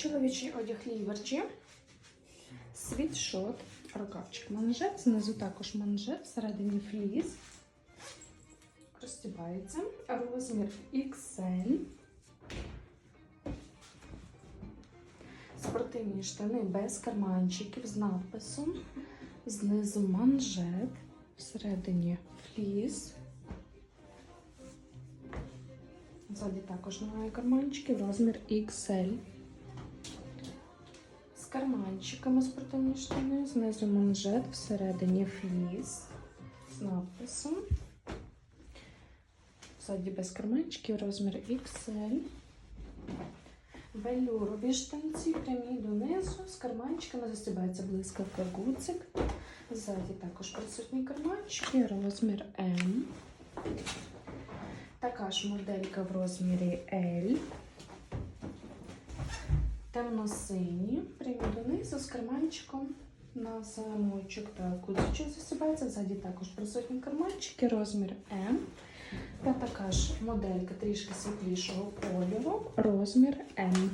Чоловічий одяг ліверчі, світшот, рукавчик манжет, знизу також манжет, всередині фліс. Розтібається. Розмір XL. Спортивні штани без карманчиків з надписом. Знизу манжет, всередині фліс. Ззаді також немає карманчиків, розмір XL. Карманчиками спортивні штани, знизу манжет, всередині фліс з надписом. Ззаді без карманчиків, розмір XL. Велюрові штанці прямі донизу, з карманчиками застібається блискавка гуцик. Ззаді також присутні карманчики, розмір М. Така ж моделька в розмірі L. Темно-сині, прямі донизу з карманчиком на замочок та кузичок засібається. Ззаді також присутні карманчики, розмір М. Та така ж моделька трішки світлішого кольору, розмір М.